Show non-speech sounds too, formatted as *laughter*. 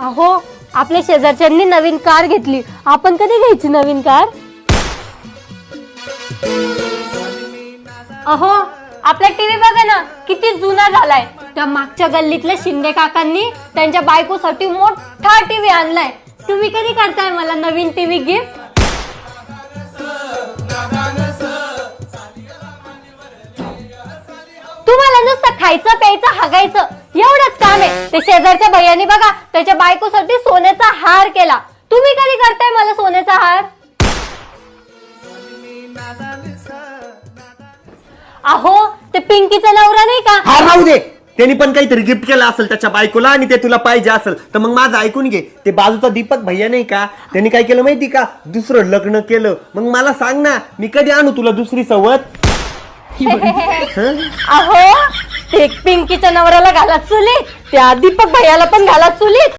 अहो आपल्या शेजारच्यांनी नवीन कार घेतली. आपण कधी घ्यायची नवीन कार? अहो आपला टीव्ही बघा ना किती जुना झालाय. त्या मागच्या गल्लीतल्या शिंदे काकांनी त्यांच्या बायकोसाठी मोठा टीव्ही आणलाय. तुम्ही कधी करताय मला नवीन टीव्ही गिफ्ट तुम्हाला नुसतं खायचं प्यायचं हागायचं. एवढंच काम आहे. ते शेजारच्या भैयानी बघा त्याच्या बायकोसाठी सोन्याचा हार केला. तुम्ही कधी करताय मला सोन्याचा हार? अहो ते पिंकीचा नवरा नाही का? हा राहू दे. त्यांनी पण काहीतरी गिफ्ट केलं असेल त्याच्या बायकोला आणि ते तुला पाहिजे असेल. तर मग माझं ऐकून घे. ते बाजूचा दीपक भैया नाही का? त्यांनी काय केलं माहिती का? दुसरं लग्न केलं. मग मला सांग ना मी कधी आणू तुला दुसरी सवत? *laughs* अहो ते पिंकीच्या नवऱ्याला घाला चुलीत त्या दीपक भैयाला पण घाला चुलीत